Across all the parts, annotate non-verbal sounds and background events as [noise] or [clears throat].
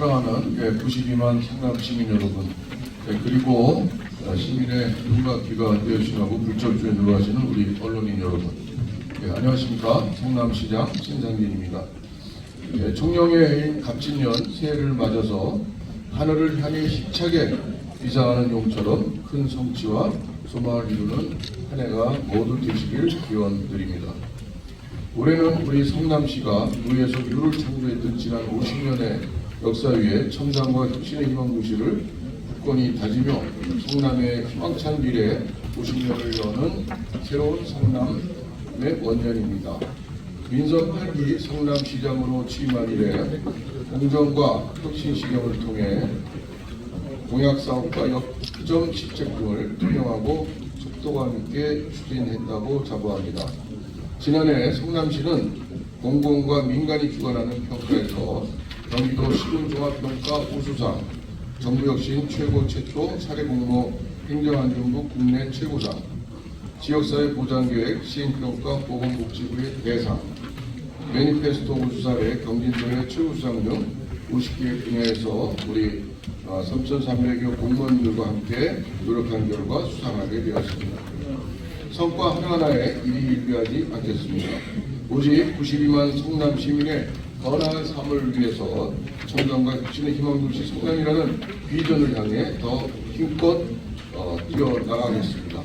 사랑하는 예, 92만 성남 시민 여러분, 예, 그리고 어, 시민의 눈과 귀가 되어주시고 불철주에 놀러가시는 우리 언론인 여러분, 예, 안녕하십니까 성남시장 신상진입니다. 예, 해인 갑진년 새해를 맞아서 하늘을 향해 힘차게 비상하는 용처럼 큰 성취와 소망을 이루는 한 해가 모두 되시길 기원드립니다. 올해는 우리 성남시가 무에서 유를 창조했던 지난 50년의 역사 위에 첨단과 혁신의 희망 도시를 굳건히 다지며 성남의 희망찬 미래 50년을 여는 새로운 성남의 원년입니다. 민선 8기 성남시장으로 취임한 이래 공정과 혁신 시경을 통해 공약사업과 역점 직책 등을 투명하고 속도감 있게 추진했다고 자부합니다. 지난해 성남시는 공공과 민간이 주관하는 평가에서 경기도 시군종합평가 우수상, 정부 혁신 최고 최초 사례공모 행정안전부 국내 최고상, 지역사회 보장계획 시행평가 보건복지부의 대상, 매니페스토 우수사례 경진도의 최우수상 등 50개 분야에서 우리 어, 3,300여 공무원들과 함께 노력한 결과 수상하게 되었습니다. 성과 하나하나에 일희일비하지 않겠습니다. 오직 92만 성남 시민의 더 나은 삶을 위해서 청담과 혁신의 희망 도시 성남이라는 비전을 향해 더 힘껏 어, 뛰어나가겠습니다.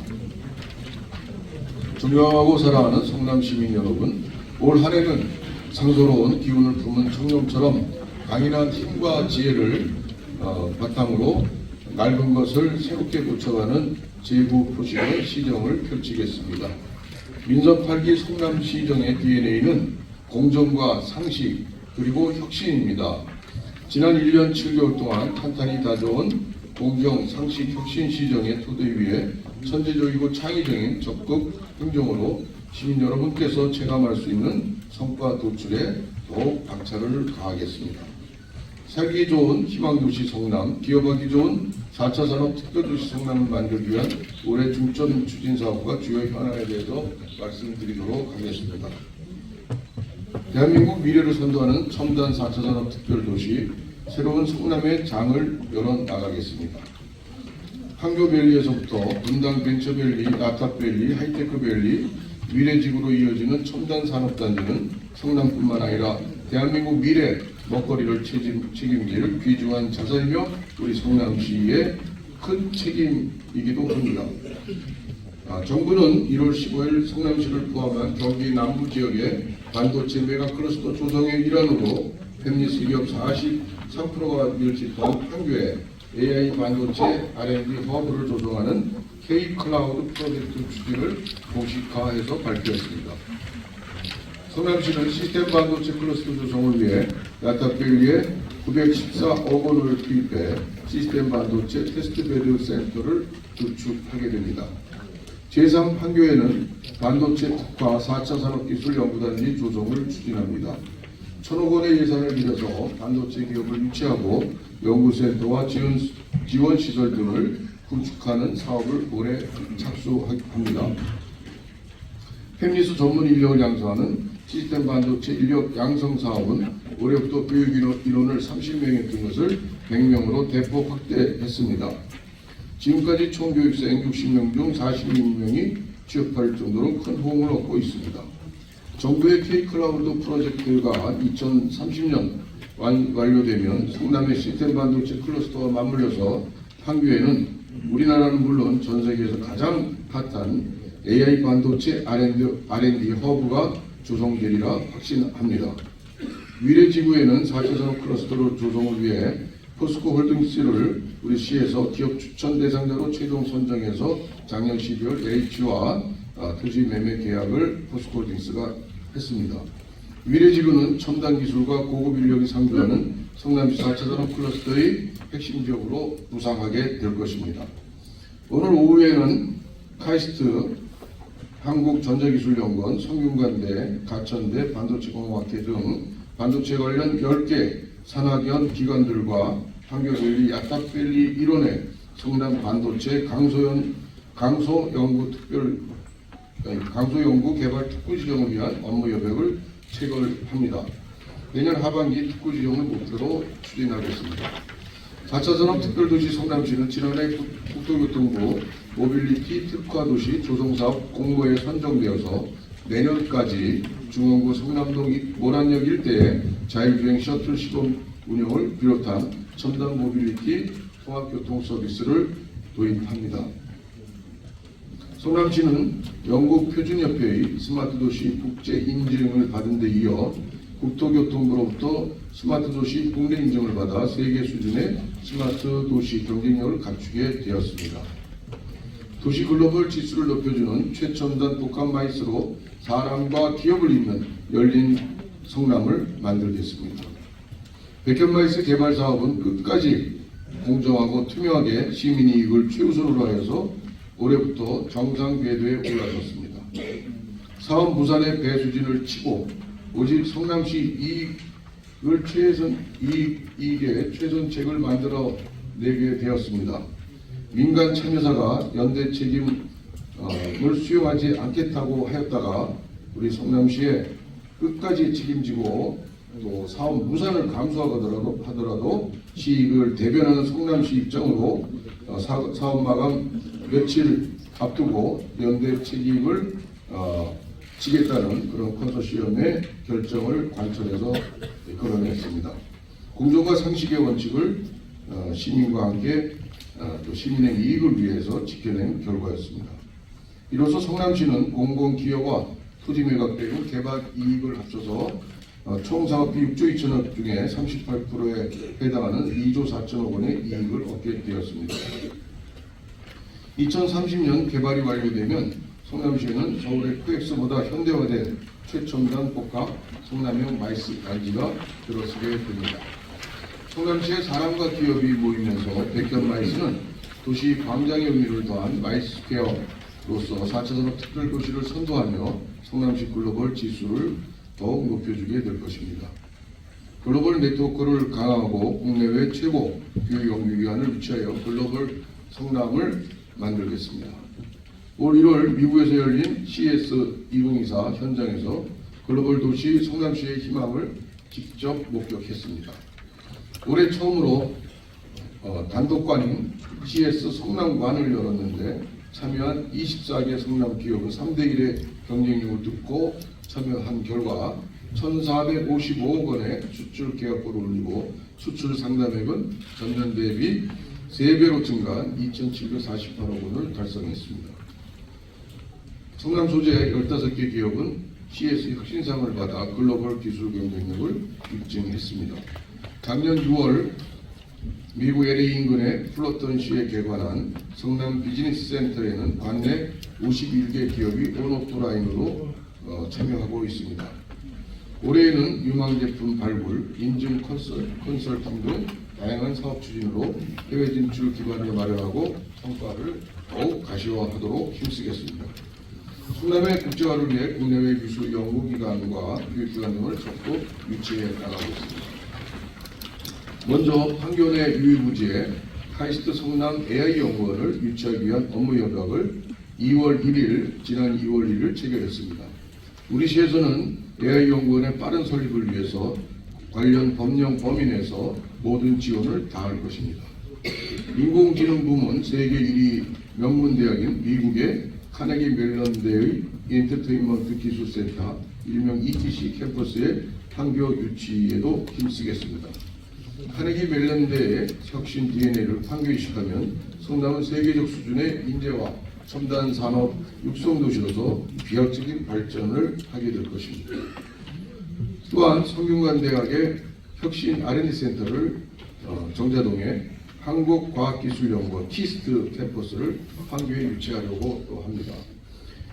존경하고 사랑하는 성남 시민 여러분, 올 한해는 상서로운 기운을 품은 청룡처럼 강인한 힘과 지혜를 어, 바탕으로 낡은 것을 새롭게 고쳐가는 제구 포식의 시정을 펼치겠습니다. 민선 8기 성남시정의 DNA는 공정과 상식 그리고 혁신입니다. 지난 1년 7개월 동안 탄탄히 다져온 공정, 상식, 혁신 시정의 토대 위에 천재적이고 창의적인 적극 행정으로 시민 여러분께서 체감할 수 있는 성과 도출에 더욱 박차를 가하겠습니다. 살기 좋은 희망도시 성남, 기업하기 좋은 4차 산업 특별도시 성남을 만들기 위한 올해 중점 추진 사업과 주요 현안에 대해서 말씀드리도록 하겠습니다. 대한민국 미래를 선도하는 첨단 4차 산업 특별도시 새로운 성남의 장을 열어 나가겠습니다. 판교밸리에서부터 분당 벤처밸리, 나타밸리, 하이테크밸리, 미래지구로 이어지는 첨단 산업단지는 성남뿐만 아니라 대한민국 미래 먹거리를 책임, 책임질 귀중한 자산이며 우리 성남시의 큰 책임이기도 합니다. 아, 정부는 1월 15일 성남시를 포함한 경기 남부 지역의 반도체 메가 클러스터 조성의 일환으로 팹리스 기업 43%가 밀집한 판교에 AI 반도체 R&D 허브를 조성하는 K 클라우드 프로젝트 추진을 공식화해서 발표했습니다. 성남시는 시스템 반도체 클러스터 조성을 위해 나타밸리에 914억 원을 투입해 시스템 반도체 테스트베드 센터를 구축하게 됩니다. 제3 판교에는 반도체 특화 4차 산업기술 연구단지 조성을 추진합니다. 천억 원의 예산을 들여서 반도체 기업을 유치하고 연구센터와 지원, 지원 시설 등을 구축하는 사업을 올해 착수합니다. 팹리스 전문 인력을 양성하는 시스템 반도체 인력 양성 사업은 올해부터 교육 인원- 인원을 30명이었던 것을 100명으로 대폭 확대했습니다. 지금까지 총 교육생 60명 중 46명이 취업할 정도로 큰 호응을 얻고 있습니다. 정부의 K-클라우드 프로젝트가 2030년 완, 완료되면 성남의 시스템 반도체 클러스터와 맞물려서 판교에는 우리나라는 물론 전 세계에서 가장 핫한 AI 반도체 R&D, R&D 허브가 조성되리라 확신합니다. 미래 지구에는 4차 산업 클러스터로 조성을 위해 포스코 홀딩스를 우리 시에서 기업 추천 대상자로 최종 선정해서 작년 12월 H와 아, 토지 매매 계약을 포스코 홀딩스가 했습니다. 미래지구는 첨단 기술과 고급 인력이 상주하는 성남시 4차 산업 클러스터의 핵심 지역으로 부상하게 될 것입니다. 오늘 오후에는 카이스트 한국전자기술연구원, 성균관대, 가천대, 반도체공학회 등 반도체 관련 10개 산학연 기관들과 한교밸리, 야탁밸리 일원의 성남 반도체 강소연, 강소연구 특별 강소연구 개발 특구 지정을 위한 업무 여백을 체결합니다. 내년 하반기 특구 지정을 목표로 추진하겠습니다. 4차 산업 특별도시 성남시는 지난해 국- 국토교통부 모빌리티 특화도시 조성사업 공모에 선정되어서 내년까지 중원구 성남동 이- 모란역 일대에 자율주행 셔틀 시범 운영을 비롯한 첨단 모빌리티 통합교통 서비스를 도입합니다. 성남시는 영국 표준협회의 스마트 도시 국제 인증을 받은 데 이어 국토교통부로부터 스마트 도시 국내 인증을 받아 세계 수준의 스마트 도시 경쟁력을 갖추게 되었습니다. 도시 글로벌 지수를 높여주는 최첨단 복합 마이스로 사람과 기업을 잇는 열린 성남을 만들겠습니다. 백현마이스 개발 사업은 끝까지 공정하고 투명하게 시민 이익을 최우선으로 하여서 올해부터 정상 궤도에 올라섰습니다. 사업 무산의 배수진을 치고 오직 성남시 이익을 최선 이익, 이익의 최선책을 만들어 내게 되었습니다. 민간 참여사가 연대 책임 을 수용하지 않겠다고 하였다가 우리 성남시에 끝까지 책임지고 또 사업 무산을 감수하더라도 하더라도 시익을 대변하는 성남시 입장으로 어, 사, 사업 마감 며칠 앞두고 연대 책임을 어, 지겠다는 그런 컨소시엄의 결정을 관철해서 끌어냈습니다. 공정과 상식의 원칙을 어, 시민과 함께 어, 또 시민의 이익을 위해서 지켜낸 결과였습니다. 이로써 성남시는 공공기여와 토지 매각 등 개발 이익을 합쳐서 어, 총 사업비 6조 2천억 중에 38%에 해당하는 2조 4천억 원의 이익을 얻게 되었습니다. 2030년 개발이 완료되면 성남시에는 서울의 코엑스보다 현대화된 최첨단 복합 성남형 마이스 단지가 들어서게 됩니다. 성남시의 사람과 기업이 모이면서 백현 마이스는 도시 광장의 의미를 더한 마이스퀘어 로서 4차 산업 특별 도시를 선도하며 성남시 글로벌 지수를 더욱 높여주게 될 것입니다. 글로벌 네트워크를 강화하고 국내외 최고 교육 연구기관을 유치하여 글로벌 성남을 만들겠습니다. 올 1월 미국에서 열린 CS 2024 현장에서 글로벌 도시 성남시의 희망을 직접 목격했습니다. 올해 처음으로 어, 단독관인 CS 성남관을 열었는데 참여한 24개 성남 기업은 3대 1의 경쟁력을 듣고 참여한 결과 1,455억 원의 수출 계약고를 올리고 수출 상담액은 전년 대비 3배로 증가한 2,748억 원을 달성했습니다. 성남 소재 15개 기업은 CS 혁신상을 받아 글로벌 기술 경쟁력을 입증했습니다. 작년 6월 미국 LA 인근의 플러턴시에 개관한 성남 비즈니스 센터에는 관내 51개 기업이 온오프라인으로 어, 참여하고 있습니다. 올해에는 유망 제품 발굴, 인증 컨설, 컨설팅 등 다양한 사업 추진으로 해외 진출 기반을 마련하고 성과를 더욱 가시화하도록 힘쓰겠습니다. 성남의 국제화를 위해 국내외 기술 연구기관과 교육기관 등을 적극 유치해 나가고 있습니다. 먼저 판교내 유이부지에 카이스트 성남 AI 연구원을 유치하기 위한 업무 협약을 2월 1일, 지난 2월 1일 체결했습니다. 우리 시에서는 AI 연구원의 빠른 설립을 위해서 관련 법령 범위 내에서 모든 지원을 다할 것입니다. 인공지능 부문 세계 1위 명문대학인 미국의 카네기 멜런대의 엔터테인먼트 기술센터 일명 ETC 캠퍼스의 판교 유치에도 힘쓰겠습니다. 카네기 멜런대의 혁신 DNA를 판교 이식하면 성남은 세계적 수준의 인재와 첨단 산업 육성 도시로서 비약적인 발전을 하게 될 것입니다. 또한 성균관 대학의 혁신 R&D 센터를 어, 정자동에 한국과학기술연구원 키스트 캠퍼스를 판교에 유치하려고 또 합니다.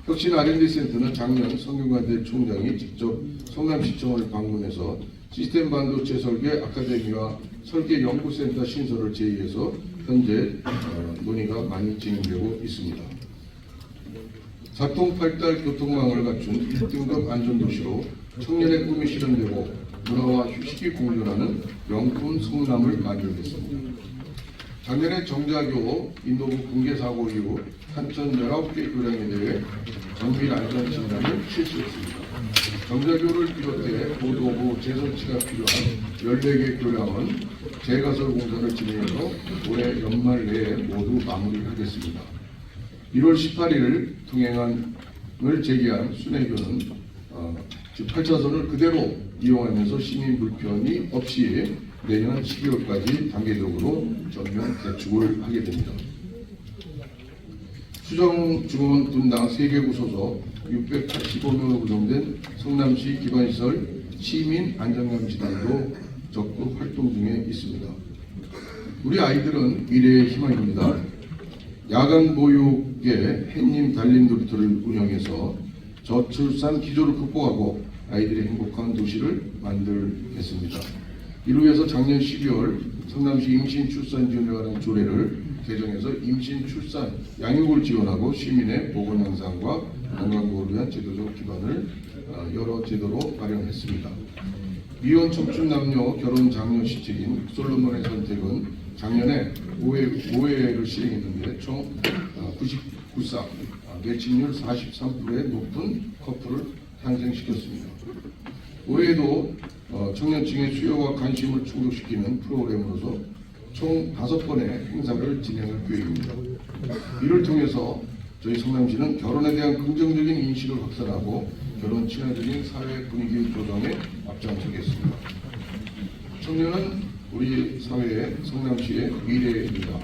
혁신 R&D 센터는 작년 성균관대 총장이 직접 성남시청을 방문해서 시스템 반도체 설계 아카데미와 설계 연구센터 신설을 제의해서 현재 어, 논의가 많이 진행되고 있습니다. 사통팔달 교통망을 갖춘 1등급 안전도시로 청년의 꿈이 실현되고 문화와 휴식이 공존하는 명품 성남을 만들겠습니다. 작년에 정자교 인도부 붕괴 사고 이후 한천 19개 교량에 대해 정밀 안전 진단을 실시했습니다. 정자교를 비롯해 보도부 재설치가 필요한 14개 교량은 재가설 공사를 진행해서 올해 연말 내에 모두 마무리하겠습니다. 1월 18일 동행안을 제기한 순회교는 어, 즉 8차선을 그대로 이용하면서 시민 불편이 없이 내년 12월까지 단계적으로 전면 개축을 하게 됩니다. 수정 중원 분당 3개 구소속 685명으로 구성된 성남시 기반시설 시민 안전감지단도 적극 활동 중에 있습니다. 우리 아이들은 미래의 희망입니다. 야간 보육의 햇님 달림 놀이터를 운영해서 저출산 기조를 극복하고 아이들의 행복한 도시를 만들겠습니다. 이로 위해서 작년 12월 성남시 임신 출산 지원에 관한 조례를 개정해서 임신 출산 양육을 지원하고 시민의 보건 향상과 건강보호를 위한 제도적 기반을 어, 여러 제도로 마련했습니다. 미혼 청춘 남녀 결혼 장려 시책인 솔로몬의 선택은 작년에 5회, 5회를 시행했는데 총 99쌍, 매칭률 43%의 높은 커플을 탄생시켰습니다. 올해에도 어, 청년층의 수요와 관심을 충족시키는 프로그램으로서 총 다섯 번의 행사를 진행할 계획입니다. 이를 통해서 저희 성남시는 결혼에 대한 긍정적인 인식을 확산하고 결혼 친화적인 사회 분위기 조성에 앞장서겠습니다. 청년은 우리 사회의 성남시의 미래입니다.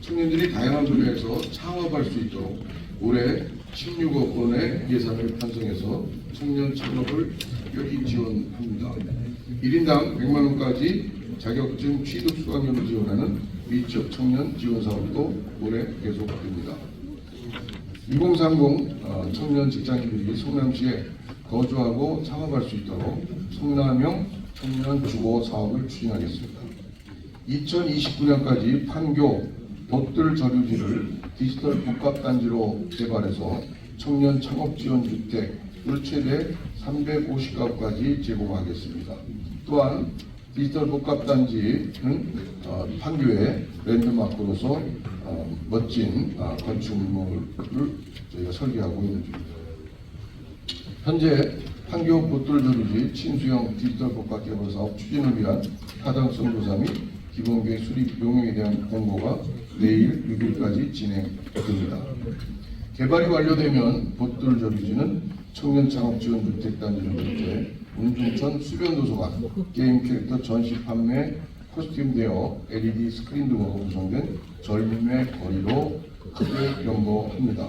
청년들이 다양한 분야에서 창업할 수 있도록 올해 16억 원의 예산을 편성해서 청년 창업을 특별히 지원합니다. 1인당 100만 원까지 자격증 취득 수강료를 지원하는 미적 청년 지원 사업도 올해 계속됩니다. 2030 어, 청년 직장인들이 성남시에 거주하고 창업할 수 있도록 성남형 청년 주거 사업을 추진하겠습니다. 2029년까지 판교 돛들 저류지를 디지털 복합단지로 개발해서 청년 창업 지원 주택을 최대 350가구까지 제공하겠습니다. 또한 디지털 복합단지 는 어, 판교의 랜드마크로서 어, 멋진 어, 건축물을 저희가 설계하고 있는 중입니다. 현재 판교 보틀조리지 친수형 디지털 복합 개발 사업 추진을 위한 타당성 조사 및 기본계획 수립 용역에 대한 공고가 내일 6일까지 진행됩니다. 개발이 완료되면 보틀조리지는 청년 창업 지원 주택단지를 비롯해 운중천 수변도서관, 게임 캐릭터 전시 판매, 코스튬되어 LED 스크린 등으로 구성된 젊음의 거리로 크게 연보합니다.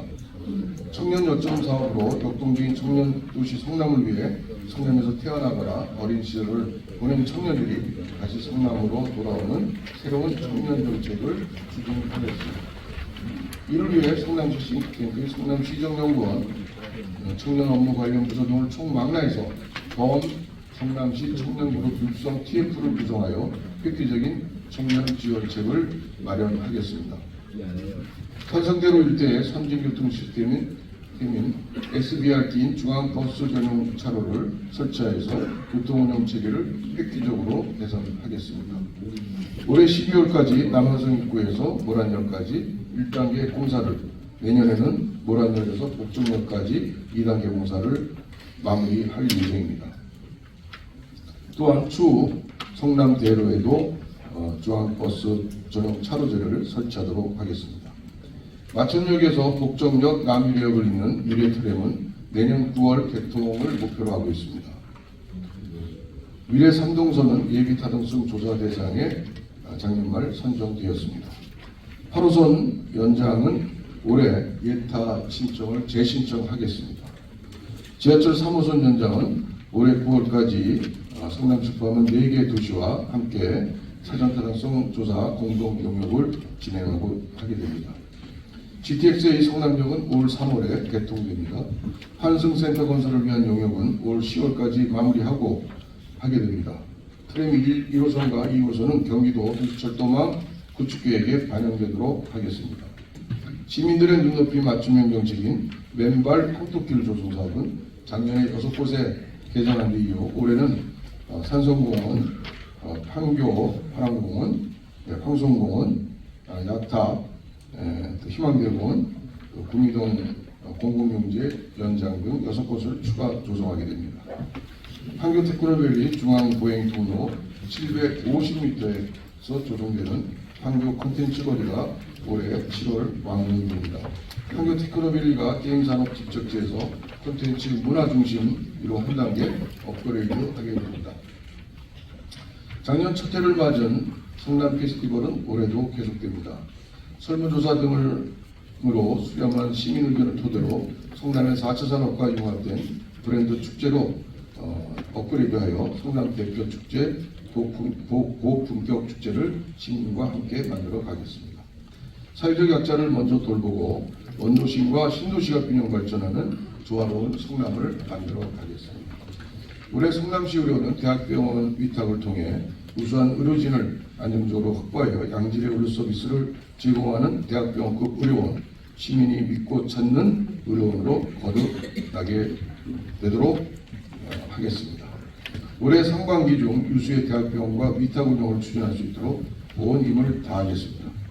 청년 요점 사업으로 역동적인 청년 도시 성남을 위해 성남에서 태어나거나 어린 시절을 보낸 청년들이 다시 성남으로 돌아오는 새로운 청년 정책을 추진하겠습니다. 이를 위해 성남시 싱크탱크 성남시정연구원 어, 청년 업무 관련 부서 등을 총망라해서 범 성남시 청년그룹 육성 TF를 구성하여 획기적인 청년 지원책을 마련하겠습니다. 선성대로 일대의 선진교통 시스템인 팀인 SBRT인 중앙버스 전용 차로를 설치하여서 교통운영 체계를 획기적으로 개선하겠습니다. 올해 12월까지 남한성 입구에서 모란역까지 1단계 공사를 내년에는 모란역에서 복정역까지 2단계 공사를 마무리할 예정입니다. 또한 추후 성남대로에도 어, 중앙버스 전용 차로제를 설치하도록 하겠습니다. 마천역에서 복정역 남유역을 잇는 유례 트램은 내년 9월 개통을 목표로 하고 있습니다. 미래 산동선은 예비 타당성 조사 대상에 아, 작년 말 선정되었습니다. 8호선 연장은 올해 예타 신청을 재신청하겠습니다. 지하철 3호선 연장은 올해 9월까지 아, 성남시 포함한 4개 도시와 함께 사전 타당성 조사 공동 용역을 진행하고 하게 됩니다. GTX의 성남역은 올 3월에 개통됩니다. 환승센터 건설을 위한 용역은 올 10월까지 마무리하고 하게 됩니다. 트램 1, 1호선과 2호선은 경기도 도시철도망 구축계획에 반영되도록 하겠습니다. 시민들의 눈높이 맞춤형 정책인 맨발 코토길 조성 사업은 작년에 여섯 곳에 개장한 뒤이후 올해는 어, 산성공원, 어, 판교 파랑공원, 네, 아, 야탑, 에, 또 희망대공원, 또 구미동 어, 공공용지, 연장 등 여섯 곳을 추가 조성하게 됩니다. 판교 테크노밸리 중앙보행 통로 750m에서 조성되는 판교 콘텐츠 거리가 올해 7월 완공됩니다. 판교 테크노밸리가 게임 산업 집적지에서 콘텐츠 문화 중심으로 한 단계 업그레이드 하게 됩니다. 작년 첫 해를 맞은 성남 페스티벌은 올해도 계속됩니다. 설문조사 등으로 수렴한 시민 의견을 토대로 성남의 4차 산업과 융합된 브랜드 축제로 어, 업그레이드하여 성남 대표 축제 고품, 고, 고품격 축제를 시민과 함께 만들어 가겠습니다. 사회적 약자를 먼저 돌보고 원도심과 신도시가 균형 발전하는 조화로운 성남을 만들어 가겠습니다. 올해 성남시 의료는 대학병원 위탁을 통해 우수한 의료진을 안정적으로 확보하여 양질의 의료 서비스를 제공하는 대학병원급 의료원, 시민이 믿고 찾는 의료원으로 거듭나게 되도록 어, 하겠습니다. 올해 상반기 중 유수의 대학병원과 위탁 운영을 추진할 수 있도록 온 힘을 다하겠습니다.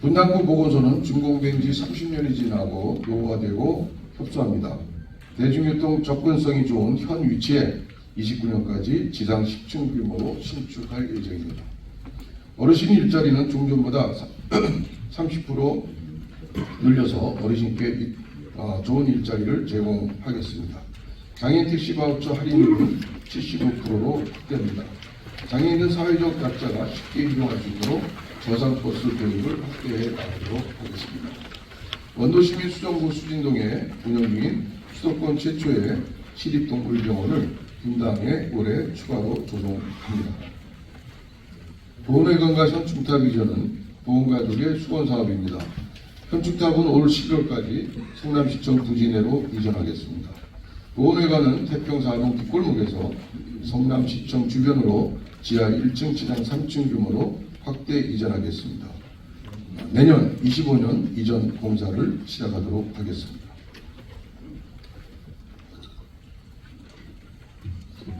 분당구 보건소는 준공된 지 30년이 지나고 노후화되고 협소합니다. 대중교통 접근성이 좋은 현 위치에 29년까지 지상 10층 규모로 신축할 예정입니다. 어르신 일자리는 종전보다 30% [clears throat] 늘려서 어르신께 어, 좋은 일자리를 제공하겠습니다. 장애인 택시 바우처 할인율은 75%로 확대합니다. 장애인은 사회적 약자가 쉽게 이용할 수 있도록 저상 버스 도입을 확대해 나가도록 하겠습니다. 원도시민 수정구 수진동에 운영 중인 수도권 최초의 시립동물병원을 분당에 올해 추가로 조성합니다. 보건의관과 현충탑 이전은 보건가족의 수건 사업입니다. 현충탑은 올 11월까지 성남시청 부지 내로 이전하겠습니다. 보건회관은 태평사동 뒷골목에서 성남시청 주변으로 지하 1층, 지상 3층 규모로 확대 이전하겠습니다. 내년 25년 이전 공사를 시작하도록 하겠습니다.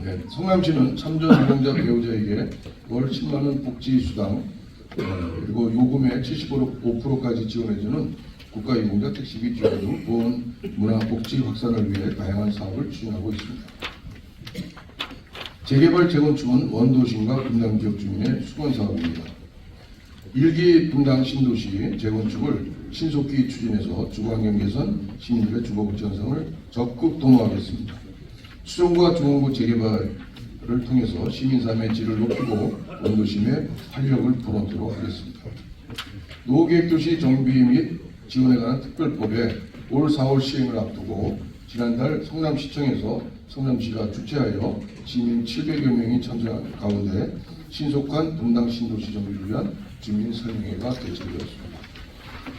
네, 성남시는 참전 노동자 배우자에게 월 10만 원 복지 수당 어, 그리고 요금의 75%까지 지원해주는 국가유공자 택시비 지원 등 보건 문화 복지 확산을 위해 다양한 사업을 추진하고 있습니다. 재개발 재건축은 원도심과 분당 지역 주민의 수건 사업입니다. 일기 분당 신도시 재건축을 신속히 추진해서 주거환경 개선, 시민들의 주거 불편성을 적극 도모하겠습니다. 수정과 중원구 재개발을 통해서 시민 삶의 질을 높이고 원도심의 활력을 불어넣도록 하겠습니다. 노후계획도시 정비 및 지원에 관한 특별법에 올 4월 시행을 앞두고 지난달 성남시청에서 성남시가 주최하여 시민 700여 명이 참석한 가운데 신속한 분당 신도시 정비를 위한 주민 설명회가 개최되었습니다.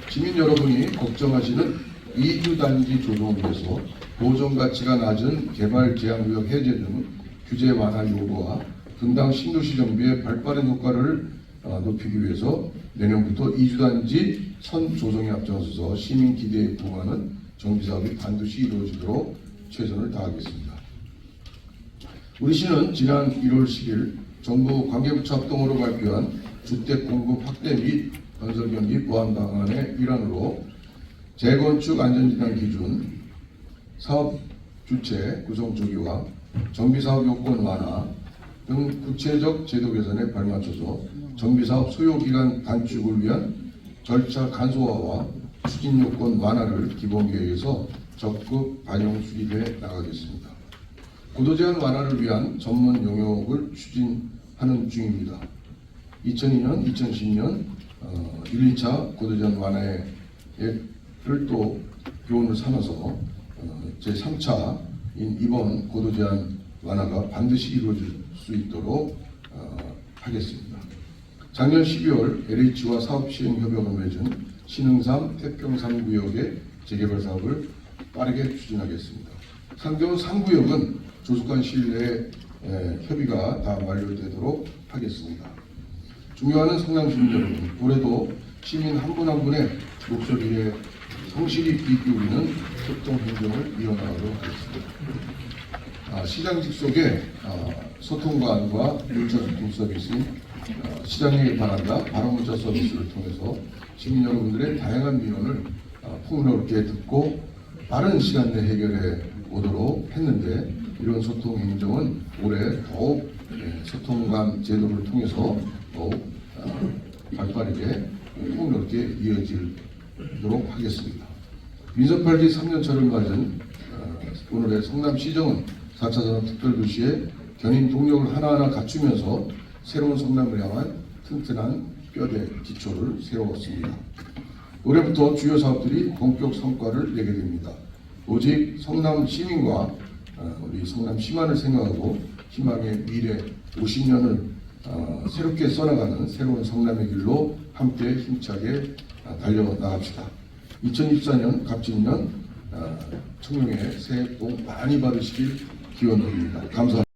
시민 여러분이 걱정하시는 이주 단지 조성을 위해서 보존 가치가 낮은 개발 제한 구역 해제 등 규제 완화 요구와 분당 신도시 정비의 발빠른 효과를 어, 높이기 위해서 내년부터 이주 단지 선 조성에 앞장서서 시민 기대에 부응하는 정비 사업이 반드시 이루어지도록 최선을 다하겠습니다. 우리 시는 지난 1월 10일 정부 관계부처 합동으로 발표한 주택 공급 확대 및 건설 경기 보완 방안의 일환으로 재건축 안전진단 기준, 사업 주체 구성 조기화, 정비사업 요건 완화 등 구체적 제도 개선에 발맞춰서 정비사업 소요기간 단축을 위한 절차 간소화와 추진 요건 완화를 기본 계획에서 적극 반영 수립해 나가겠습니다. 고도 제한 완화를 위한 전문 용역을 추진하는 중입니다. 2002년, 2010년 어, 1, 2차 고도 제한 완화를 또 교훈을 삼아서 어, 제 3차인 이번 고도 제한 완화가 반드시 이루어질 수 있도록 어, 하겠습니다. 작년 12월 LH와 사업 시행 협약을 맺은 신흥삼 태평 3구역의 재개발 사업을 빠르게 추진하겠습니다. 상대원 3구역은 조속한 시일 내에 에, 협의가 다 완료되도록 하겠습니다. 중요한 성남 시민 여러분, 올해도 시민 한 분 한 분의 목소리에 성실히 귀 기울이는 협동 행정을 이어나가도록 하겠습니다. 아, 시장 직속의 아, 소통관과 문자 소통 서비스인 아, 시장에 관한다 발언 문자 서비스를 통해서 시민 여러분들의 다양한 민원을 어, 폭넓게 듣고 빠른 시간 내 해결해 오도록 했는데 이런 소통 행정은 올해 더욱 예, 소통감 제도를 통해서 더욱 어, 발빠르게 폭넓게 이어지도록 하겠습니다. 민선팔기 3년차를 맞은 어, 오늘의 성남시정은 4차 산업특별도시의 견인 동력을 하나하나 갖추면서 새로운 성남을 향한 튼튼한 뼈대 기초를 세웠습니다. 올해부터 주요 사업들이 본격 성과를 내게 됩니다. 오직 성남 시민과 어, 우리 성남 시만을 생각하고 희망의 미래 50년을 어, 새롭게 써나가는 새로운 성남의 길로 함께 힘차게 어, 달려나갑시다. 2024년 갑진년 어, 청룡의 새해 복 많이 받으시길 기원드립니다. 감사합니다.